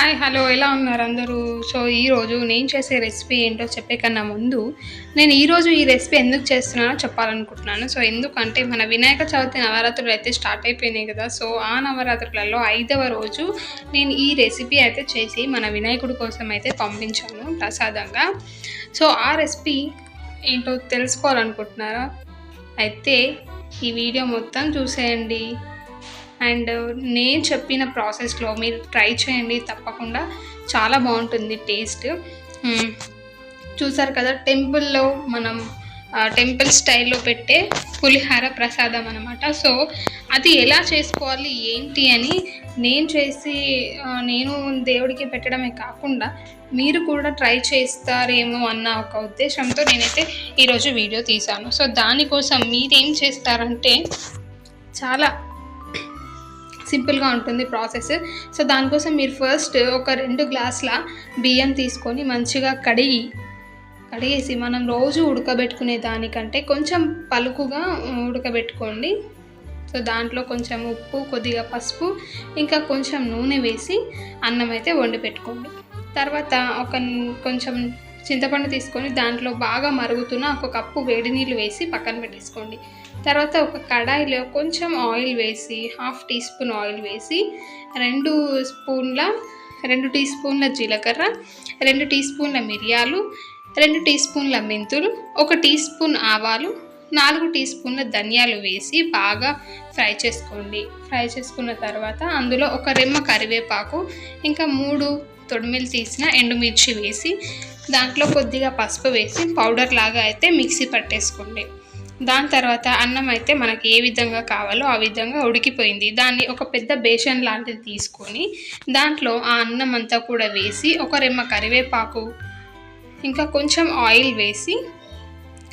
Hi hello. ఎలా ఉన్నారు అందరూ? సో ఈరోజు నేను చేసే రెసిపీ ఏంటో చెప్పే కన్నా ముందు నేను ఈరోజు ఈ రెసిపీ ఎందుకు చేస్తున్నానో చెప్పాలనుకుంటున్నాను. సో ఎందుకంటే మన వినాయక చవితి నవరాత్రులు అయితే స్టార్ట్ అయిపోయినాయి కదా. సో ఆ నవరాత్రులలో ఐదవ రోజు నేను ఈ రెసిపీ అయితే చేసి మన వినాయకుడి కోసం అయితే పంపించాను ప్రసాదంగా. సో ఆ రెసిపీ ఏంటో తెలుసుకోవాలనుకుంటున్నారా? అయితే ఈ వీడియో మొత్తం చూసేయండి. అండ్ నేను చెప్పిన ప్రాసెస్లో మీరు ట్రై చేయండి తప్పకుండా. చాలా బాగుంటుంది టేస్ట్. చూసారు కదా టెంపుల్లో మనం టెంపుల్ స్టైల్లో పెట్టే పులిహార ప్రసాదం అనమాట సో అది ఎలా చేసుకోవాలి ఏంటి అని నేను చేసి నేను దేవుడికి పెట్టడమే కాకుండా మీరు కూడా ట్రై చేస్తారేమో అన్న ఒక ఉద్దేశంతో నేనైతే ఈరోజు వీడియో తీశాను. సో దానికోసం మీరేం చేస్తారంటే చాలా సింపుల్గా ఉంటుంది ప్రాసెస్. సో దానికోసం మీరు ఫస్ట్ ఒక రెండు గ్లాసుల బియ్యం తీసుకొని మంచిగా కడిగి కడిగేసి మనం రోజు ఉడకబెట్టుకునే దానికంటే కొంచెం పలుకుగా ఉడకబెట్టుకోండి. సో దాంట్లో కొంచెం ఉప్పు కొద్దిగా పసుపు ఇంకా కొంచెం నూనె వేసి అన్నం అయితే వండి పెట్టుకోండి. తర్వాత ఒక కొంచెం చింతపండు తీసుకొని దాంట్లో బాగా మరుగుతున్న ఒక కప్పు వేడి నీళ్ళు వేసి పక్కన పెట్టేసుకోండి. తర్వాత ఒక కడాయిలో కొంచెం ఆయిల్ వేసి హాఫ్ టీ స్పూన్ ఆయిల్ వేసి రెండు స్పూన్ల రెండు టీ స్పూన్ల జీలకర్ర రెండు టీ స్పూన్ల మిరియాలు రెండు టీ స్పూన్ల మెంతులు ఒక టీ స్పూన్ ఆవాలు నాలుగు టీ స్పూన్ల ధనియాలు వేసి బాగా ఫ్రై చేసుకోండి. ఫ్రై చేసుకున్న తర్వాత అందులో ఒక రెమ్మ కరివేపాకు ఇంకా మూడు తొడిమిలు తీసిన ఎండుమిర్చి వేసి దాంట్లో కొద్దిగా పసుపు వేసి పౌడర్ లాగా అయితే మిక్సీ పట్టేసుకోండి. దాని తర్వాత అన్నం అయితే మనకి ఏ విధంగా కావాలో ఆ విధంగా ఉడికిపోయింది. దాన్ని ఒక పెద్ద బేషన్ లాంటిది తీసుకొని దాంట్లో ఆ అన్నం అంతా కూడా వేసి ఒక రెమ్మ కరివేపాకు ఇంకా కొంచెం ఆయిల్ వేసి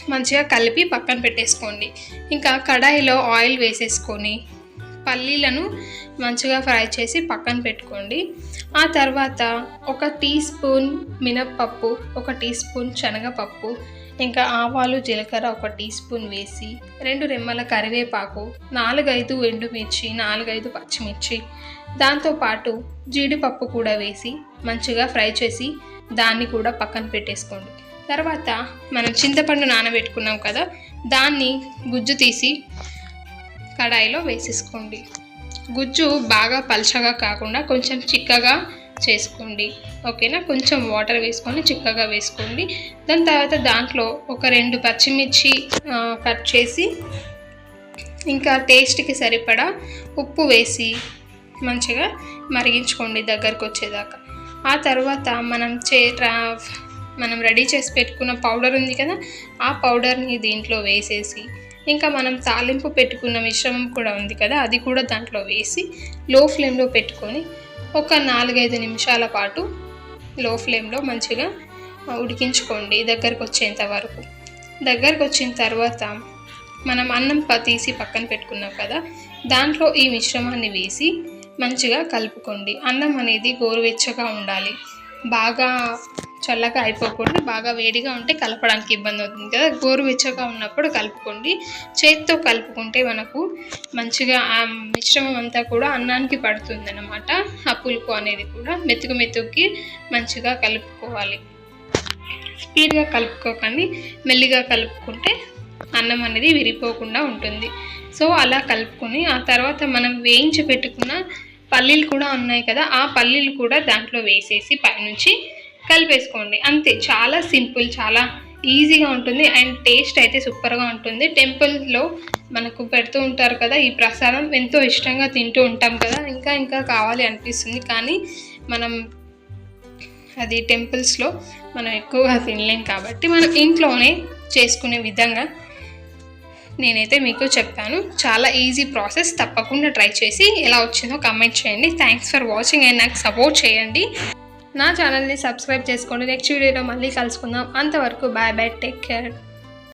మంచిగా కలిపి పక్కన పెట్టేసుకోండి. ఇంకా కడాయిలో ఆయిల్ వేసేసుకొని పల్లీలను మంచిగా ఫ్రై చేసి పక్కన పెట్టుకోండి. ఆ తర్వాత ఒక టీ స్పూన్ మినప్పప్పు ఒక టీ స్పూన్ శనగపప్పు ఇంకా ఆవాలు జీలకర్ర ఒక టీ స్పూన్ వేసి రెండు రెమ్మల కరివేపాకు నాలుగైదు ఎండుమిర్చి నాలుగైదు పచ్చిమిర్చి దాంతోపాటు జీడిపప్పు కూడా వేసి మంచిగా ఫ్రై చేసి దాన్ని కూడా పక్కన పెట్టేసుకోండి. తర్వాత మనం చింతపండు నానబెట్టుకున్నాం కదా దాన్ని గుజ్జు తీసి కడాయిలో వేసేసుకోండి. గుజ్జు బాగా పల్చగా కాకుండా కొంచెం చిక్కగా చేసుకోండి. ఓకేనా? కొంచెం వాటర్ వేసుకొని చిక్కగా వేసుకోండి. దాని తర్వాత దాంట్లో ఒక రెండు పచ్చిమిర్చి కట్ చేసి ఇంకా టేస్ట్కి సరిపడా ఉప్పు వేసి మంచిగా మరిగించుకోండి దగ్గరకు వచ్చేదాకా. ఆ తర్వాత మనం చే మనం రెడీ చేసి పెట్టుకున్న పౌడర్ ఉంది కదా ఆ పౌడర్ని దీంట్లో వేసేసి ఇంకా మనం తాలింపు పెట్టుకున్న మిశ్రమం కూడా ఉంది కదా అది కూడా దాంట్లో వేసి లో ఫ్లేమ్లో పెట్టుకొని ఒక నాలుగైదు నిమిషాల పాటు లో ఫ్లేమ్లో మంచిగా ఉడికించుకోండి దగ్గరకు వచ్చేంత వరకు. దగ్గరకు వచ్చిన తర్వాత మనం అన్నం ప తీసి పక్కన పెట్టుకున్నాం కదా దాంట్లో ఈ మిశ్రమాన్ని వేసి మంచిగా కలుపుకోండి. అన్నం అనేది గోరువెచ్చగా ఉండాలి. బాగా చల్లగా అయిపోకుండా బాగా వేడిగా ఉంటే కలపడానికి ఇబ్బంది అవుతుంది కదా. గోరువెచ్చగా ఉన్నప్పుడు కలుపుకోండి. చేతితో కలుపుకుంటే మనకు మంచిగా ఆ మిశ్రమం అంతా కూడా అన్నానికి పడుతుంది అన్నమాట ఆ పులుపు అనేది కూడా మెతుకు మెతుక్కి మంచిగా కలుపుకోవాలి. స్పీడ్గా కలుపుకోకండి. మెల్లిగా కలుపుకుంటే అన్నం అనేది విరిపోకుండా ఉంటుంది. సో అలా కలుపుకొని ఆ తర్వాత మనం వేయించి పెట్టుకున్న పల్లీలు కూడా ఉన్నాయి కదా. ఆ పల్లీలు కూడా దాంట్లో వేసేసి పైనుంచి కలిపేసుకోండి. అంతే. చాలా సింపుల్ చాలా ఈజీగా ఉంటుంది. అండ్ టేస్ట్ అయితే సూపర్గా ఉంటుంది. టెంపుల్లో మనకు పెడుతూ ఉంటారు కదా ఈ ప్రసాదం ఎంతో ఇష్టంగా తింటూ ఉంటాం కదా ఇంకా ఇంకా కావాలి అనిపిస్తుంది. కానీ మనం అది టెంపుల్స్లో మనం ఎక్కువగా తినలేం కాబట్టి మనం ఇంట్లోనే చేసుకునే విధంగా నేనైతే మీకు చెప్పాను చాలా ఈజీ ప్రాసెస్. తప్పకుండా ట్రై చేసి ఎలా వచ్చిందో కమెంట్ చేయండి. థ్యాంక్స్ ఫర్ వాచింగ్ అండ్ నాకు సపోర్ట్ చేయండి. నా ఛానల్ని సబ్స్క్రైబ్ చేసుకోండి. నెక్స్ట్ వీడియోలో మళ్ళీ కలుసుకుందాం. అంతవరకు బాయ్ బాయ్ టేక్ కేర్